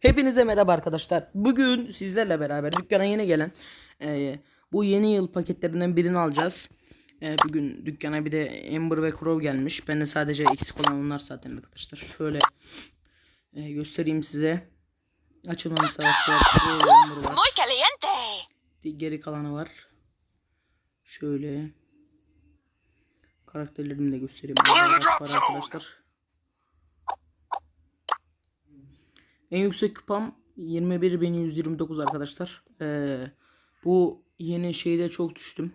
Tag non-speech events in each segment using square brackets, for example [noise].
Hepinize merhaba arkadaşlar. Bugün sizlerle beraber dükkana yeni gelen e, bu yeni yıl paketlerinden birini alacağız. E, bugün dükkana bir de Ember ve Crow gelmiş. Ben de sadece eksik olan onlar zaten arkadaşlar. Şöyle e, göstereyim size. Açılmamış savaşçılar. Crow ve Ember var. Geri kalanı var. Şöyle. Karakterlerimi de göstereyim. Var arkadaşlar. En yüksek kupam 21.129 arkadaşlar. Ee, bu yeni şeyde çok düştüm.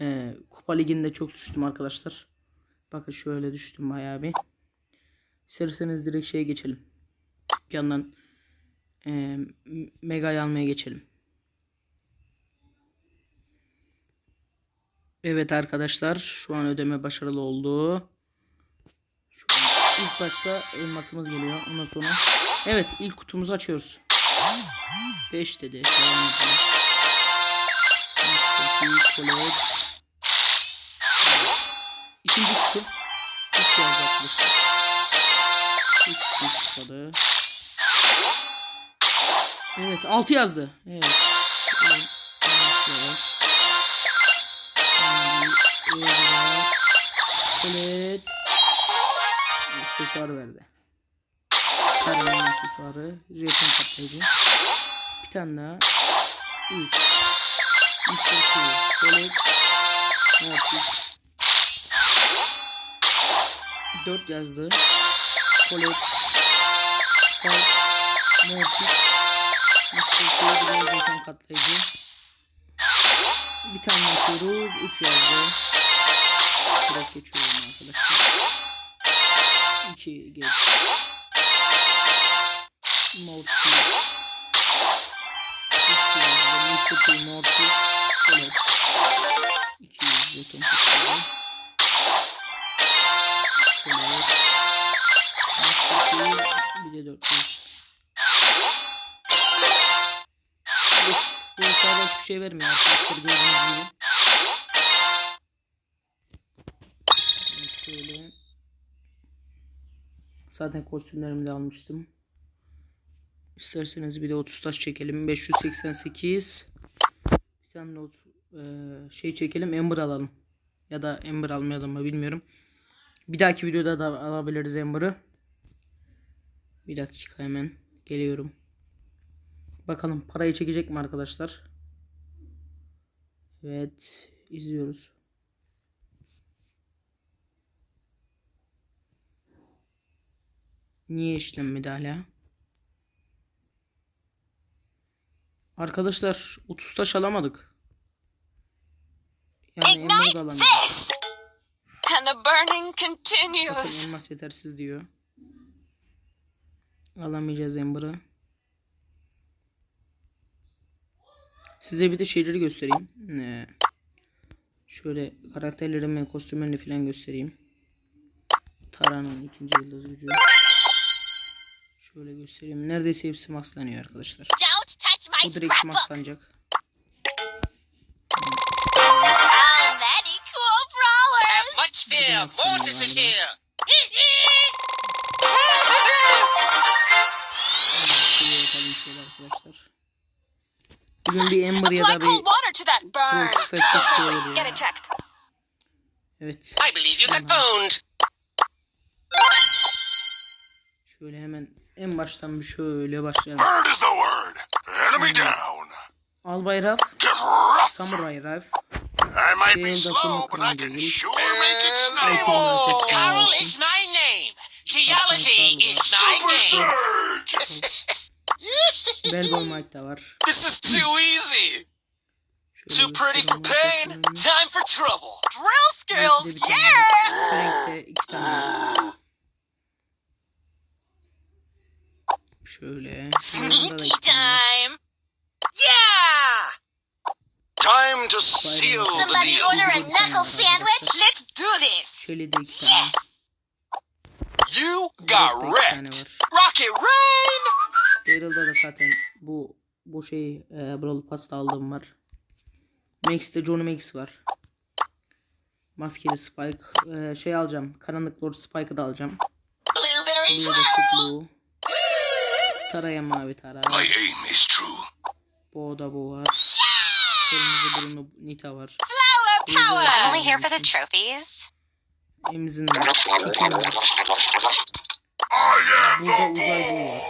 Ee, kupa liginde çok düştüm arkadaşlar. Bakın şöyle düştüm bayağı bir. İsterseniz direkt şeye geçelim. Dükkandan e, Mega'yı almaya geçelim. Evet arkadaşlar şu an ödeme başarılı oldu. Şu an ilk başta elmasımız geliyor. Ondan sonra evet ilk kutumuzu açıyoruz. 5 dedi. Evet. İkinci kutu. 3 yazdı arkadaşlar. 3 kutu. Evet 6 yazdı. Evet. Colette aksesuar verdi. Karavan aksesuarı, jeton patlayıcı. Bir tane daha. 3. Mr. Q, Colette, Mortis. 4 yazdı. Colette, Spike, Mortis, Mr. Q, bir de jeton patlayıcı. Bir tane açıyoruz. 3 yazdı. Direkt geçiyorum arkadaşlar. 2 geç. Hiçbir şey vermiyor arkadaşlar gördüğünüz gibi. Şöyle. Zaten kostümlerimi de almıştım. İsterseniz bir de 30 taş çekelim. 588. Bir tane de eee, şey çekelim. Ember alalım. Ya da Ember almayalım mı bilmiyorum. Bir dahaki videoda da alabiliriz Ember'ı. Bir dakika hemen geliyorum. Bakalım parayı çekecek mi arkadaşlar? Evet, izliyoruz. Niye işlenmedi hala? Arkadaşlar 30 taş alamadık. Yani alamayacağız. this. And the burning continues. elmas yetersiz diyor. Alamayacağız Ember'ı. Size bir de şeyleri göstereyim. Ee, şöyle karakterlerimi, kostümlerini falan göstereyim. Tara'nın ikinci yıldız gücü. Şöyle göstereyim. Neredeyse hepsi maxlanıyor arkadaşlar. Bu direkt maxlanacak. Arkadaşlar. Bugün bir Ember ya da cold bir water to that burn. Cool çıksa çok şey olur Get ya. it checked. Evet. I believe you got boned. Şöyle hemen en baştan bir şöyle başlayalım. Bird is the word. Enemy down. Albay Raf, Get rough. Samurai Raf, I might be slow, but I can sure make it snow. Carol is my name. Geology is my Super [laughs] game. Surge. Bellboy Mike da var. This is too easy. Şöyle Too pretty for göstereyim pain. arkasını. Time for trouble. Drill Belki de skills. bir tane Yeah. var. Frank'te iki tane var. Şöyle. Yanında da Sneaky iki tane var. time. Yeah. Time to seal the Somebody deal. order a Good time, knuckle sandwich. Let's do this. Şöyle de iki tane. You Burada got da iki tane wrecked. var. Rocket Rain. Daryl'da da zaten bu bu şey e, Brawl Pass'ta aldığım var. Max'te Johnny Max var. Maskeli Spike. e, şey alacağım. Karanlık Lord Spike'ı da alacağım. Blueberry Blue da Blue. Taraya mavi tara. My aim is true. Boğda bu var. Kırmızı burunlu Nita var. Flower power. I'm Only here for the trophies. Emzin var. Burada uzay boğu var.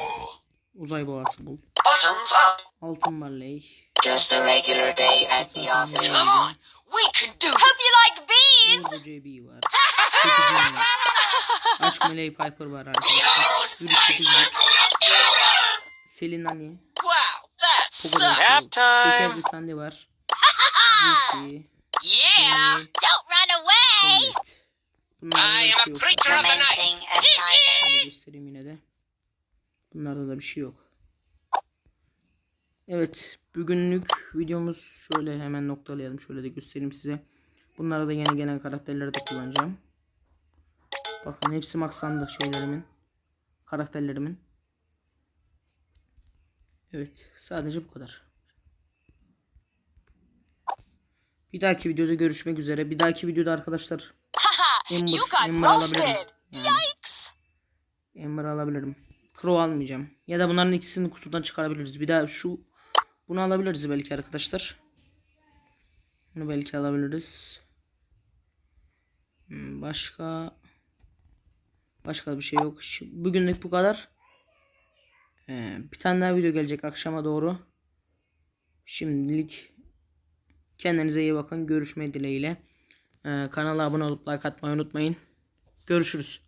Uzay boğası bul. Bottoms up. Altın Marley. Just a regular day at the office. Come on, we can do Hope you like bees. JB var. Aşk Meleği Piper var arkadaşlar. Selin Ani. Wow, that Pogo sucks. Nap Şekerci Sandy var. [laughs] Yeah. Don't run away. I am a creature of the night. Şöyle göstereyim yine de. Bunlarda da bir şey yok. Evet. Bugünlük videomuz şöyle hemen noktalayalım. Şöyle de göstereyim size. Bunlara da yeni gelen karakterleri de kullanacağım. Bakın hepsi maksandı şeylerimin. Karakterlerimin. Evet. Sadece bu kadar. Bir dahaki videoda görüşmek üzere. Bir dahaki videoda arkadaşlar Ember, Ember alabilirim. Yani. Ember alabilirim. Crow almayacağım. Ya da bunların ikisini kutudan çıkarabiliriz. Bir daha şu bunu alabiliriz belki arkadaşlar. Bunu belki alabiliriz. Hmm, Başka başka bir şey yok. Bugünlük bu kadar. Ee, bir tane daha video gelecek akşama doğru. Şimdilik kendinize iyi bakın. Görüşme dileğiyle. Ee, kanala abone olup like atmayı unutmayın. Görüşürüz.